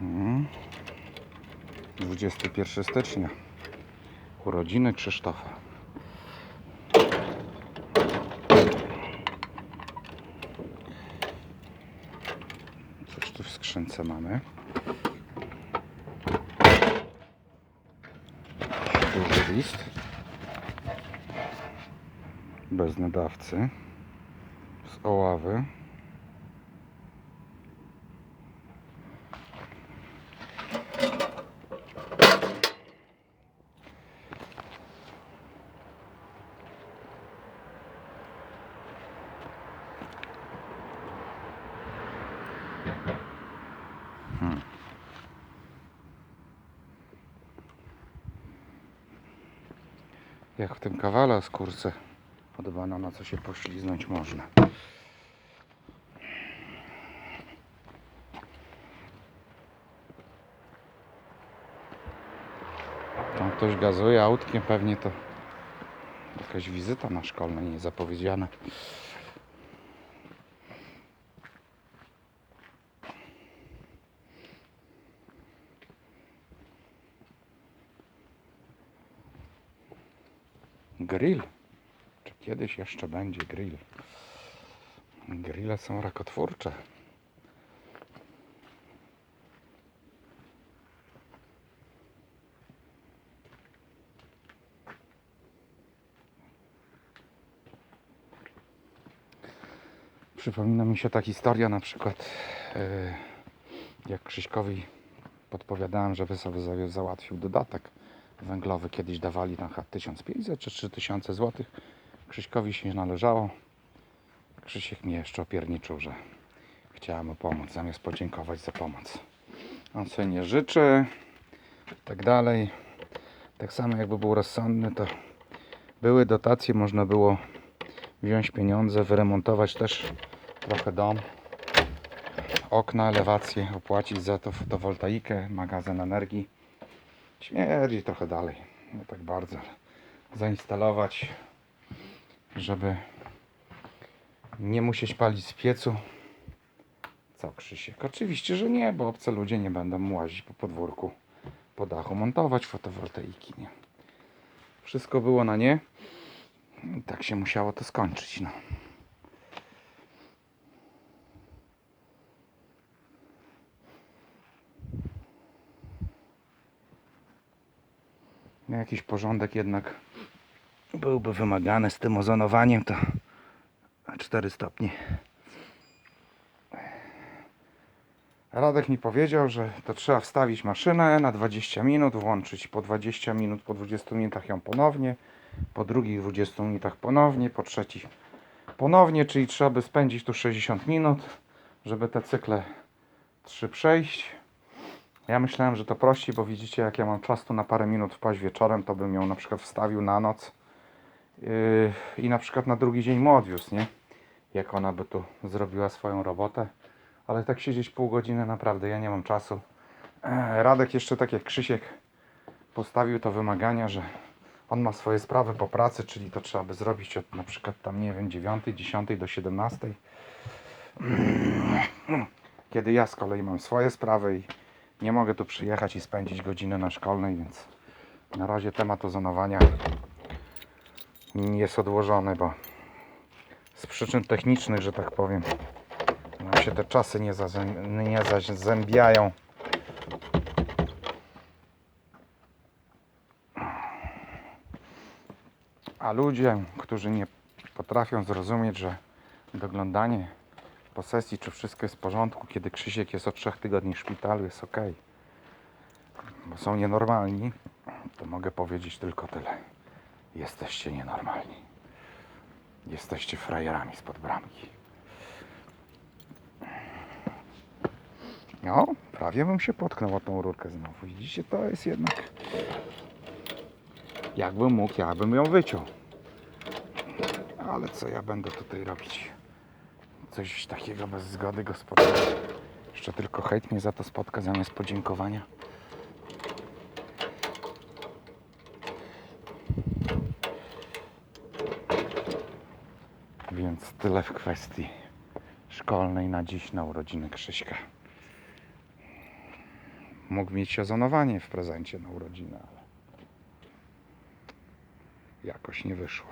Mm. 21 stycznia. Urodziny Krzysztofa. Coś tu w skrzynce mamy. Duży list. Bez nadawcy. Z oławy. Jak w tym kawale o skórce od banana, co się pośliznąć można. Tam ktoś gazuje autkiem, pewnie to jakaś wizyta na szkolnej niezapowiedziana. Grill. Czy kiedyś jeszcze będzie grill? Grille są rakotwórcze. Przypomina mi się ta historia na przykład e, jak Krzyśkowi podpowiadałem, żeby sobie za- załatwił dodatek węglowy. Kiedyś dawali tam chyba 1500 czy 3000 zł. Krzyśkowi się należało. Krzysiek mnie jeszcze opierniczył, że chciałem mu pomóc, zamiast podziękować za pomoc. On sobie nie życzy i tak dalej. Tak samo jakby był rozsądny, to były dotacje, można było wziąć pieniądze, wyremontować też trochę dom, okna, elewację, opłacić za to fotowoltaikę, magazyn energii. Śmierdzi trochę dalej, nie tak bardzo. Zainstalować, żeby nie musieć palić z piecu. Co Krzysiek? Oczywiście, że nie, bo obce ludzie nie będą łazić po podwórku, po dachu, montować fotowoltaiki, nie. Wszystko było na nie. I tak się musiało to skończyć, no. No, jakiś porządek jednak byłby wymagany z tym ozonowaniem, to 4 stopnie. Radek mi powiedział, że to trzeba wstawić maszynę na 20 minut, włączyć po 20 minut, po 20 minutach ją ponownie, po drugich 20 minutach ponownie, po trzecich ponownie, czyli trzeba by spędzić tu 60 minut, żeby te cykle 3 przejść. Ja myślałem, że to prościej, bo widzicie, jak ja mam czas tu na parę minut wpaść wieczorem, to bym ją na przykład wstawił na noc yy, i na przykład na drugi dzień mu odwiózł, nie? Jak ona by tu zrobiła swoją robotę. Ale tak siedzieć pół godziny naprawdę, ja nie mam czasu. Radek jeszcze tak jak Krzysiek postawił to wymagania, że on ma swoje sprawy po pracy, czyli to trzeba by zrobić od na przykład tam, nie wiem, 9, 10 do 17. Kiedy ja z kolei mam swoje sprawy i nie mogę tu przyjechać i spędzić godziny na szkolnej, więc na razie temat ozonowania jest odłożony, bo z przyczyn technicznych, że tak powiem, nam się te czasy nie, nie zazębiają. A ludzie, którzy nie potrafią zrozumieć, że doglądanie po sesji, czy wszystko jest w porządku, kiedy Krzysiek jest od trzech tygodni w szpitalu, jest ok. Bo są nienormalni, to mogę powiedzieć tylko tyle. Jesteście nienormalni. Jesteście frajerami spod bramki. No, prawie bym się potknął o tą rurkę znowu. Widzicie, to jest jednak... Jakbym mógł, ja bym ją wyciął. Ale co ja będę tutaj robić? Coś takiego bez zgody gospodarza. Jeszcze tylko hejt mnie za to spotka zamiast podziękowania. Więc tyle w kwestii szkolnej na dziś na urodziny Krzyśka. mógł mieć ozonowanie w prezencie na urodziny, ale jakoś nie wyszło.